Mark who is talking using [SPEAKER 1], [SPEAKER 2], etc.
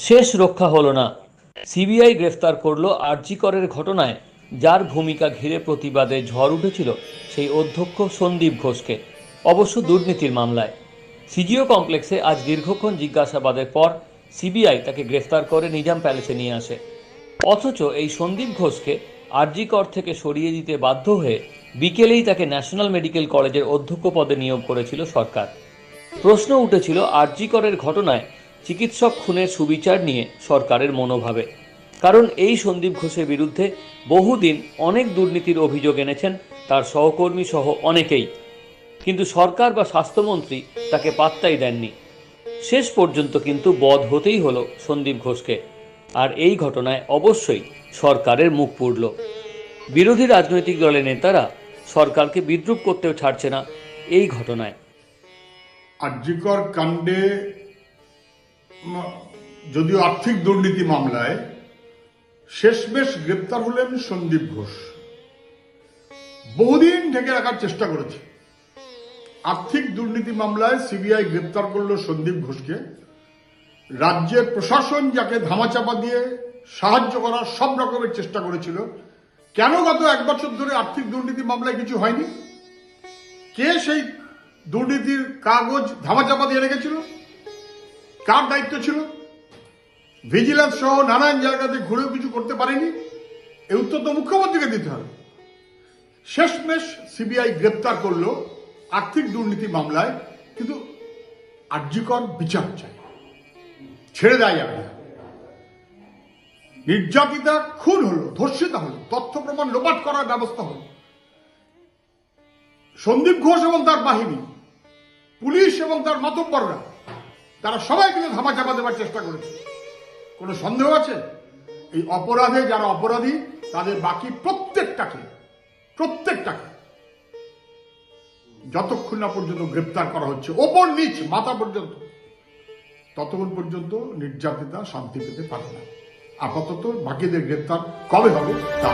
[SPEAKER 1] শেষ রক্ষা হলো না। সিবিআই গ্রেফতার করল আরজিকরের ঘটনায়, যার ভূমিকা ঘিরে প্রতিবাদে ঝড় উঠেছিল সেই অধ্যক্ষ সন্দীপ ঘোষকে, অবশ্য দুর্নীতির মামলায়। সিজিও কমপ্লেক্সে আজ দীর্ঘক্ষণ জিজ্ঞাসাবাদের পর সিবিআই তাকে গ্রেফতার করে নিজাম প্যালেসে নিয়ে আসে। অথচ এই সন্দীপ ঘোষকে আরজিকর থেকে সরিয়ে দিতে বাধ্য হয়ে বিকেলেই তাকে ন্যাশনাল মেডিকেল কলেজের অধ্যক্ষ পদে নিয়োগ করেছিল সরকার। প্রশ্ন উঠেছিল আরজিকরের ঘটনায় চিকিৎসক খুনের সুবিচার নিয়ে সরকারের মনোভাবে। কারণ এই সন্দীপ ঘোষের বিরুদ্ধে বহুদিন অনেক দুর্নীতির অভিযোগ এনেছেন তার সহকর্মী সহ অনেকেই। কিন্তু সরকার বা স্বাস্থ্যমন্ত্রী তাকে পাত্তাই দেননি। শেষ পর্যন্ত কিন্তু বধ হতেই হলো সন্দীপ ঘোষকে। আর এই ঘটনায় অবশ্যই সরকারের মুখ পুড়ল। বিরোধী রাজনৈতিক দলের নেতারা সরকারকে বিদ্রুপ করতেও ছাড়ছে না এই ঘটনায়।
[SPEAKER 2] আর্যিকর কাণ্ডে যদিও আর্থিক দুর্নীতি মামলায়, শেষমেশ গ্রেপ্তার হলেন সন্দীপ ঘোষ। বহুদিন ঢেকে রাখার চেষ্টা করেছে। আর্থিক দুর্নীতি মামলায় সিবিআই গ্রেপ্তার করল সন্দীপ ঘোষকে। রাজ্যের প্রশাসন যাকে ধামাচাপা দিয়ে সাহায্য করার সব রকমের চেষ্টা করেছিল। কেন গত এক বছর ধরে আর্থিক দুর্নীতি মামলায় কিছু হয়নি? কে সেই দুর্নীতির কাগজ ধামাচাপা দিয়ে রেখেছিল? কার দায়িত্ব ছিল? ভিজিলেন্স সহ নানান জায়গাতে ঘুরেও কিছু করতে পারেনি। এই উত্তর তো মুখ্যমন্ত্রীকে দিতে হবে। শেষমেশ সিবিআই গ্রেপ্তার করল আর্থিক দুর্নীতি মামলায়, কিন্তু আর্যিকর বিচার চাই। ছেড়ে দেয় যাবে না। নির্যাতিতা খুন হলো, ধর্ষিতা হলো, তথ্য প্রমাণ লোপাট করার ব্যবস্থা হলো। সন্দীপ ঘোষ এবং তার বাহিনী, পুলিশ এবং তার মাতব্বররা তারা সবাই কিন্তু ধামাচাপা দেওয়ার চেষ্টা করেছে। কোনো সন্দেহ আছে? এই অপরাধে যারা অপরাধী, তাদের বাকি প্রত্যেকটাকে প্রত্যেকটাকে যতক্ষণ না পর্যন্ত গ্রেপ্তার করা হচ্ছে, ওপর নিচ, মাথা পর্যন্ত, ততক্ষণ পর্যন্ত নির্যাতিতা শান্তি পেতে পারে না। আপাতত বাকিদের গ্রেপ্তার কবে হবে তা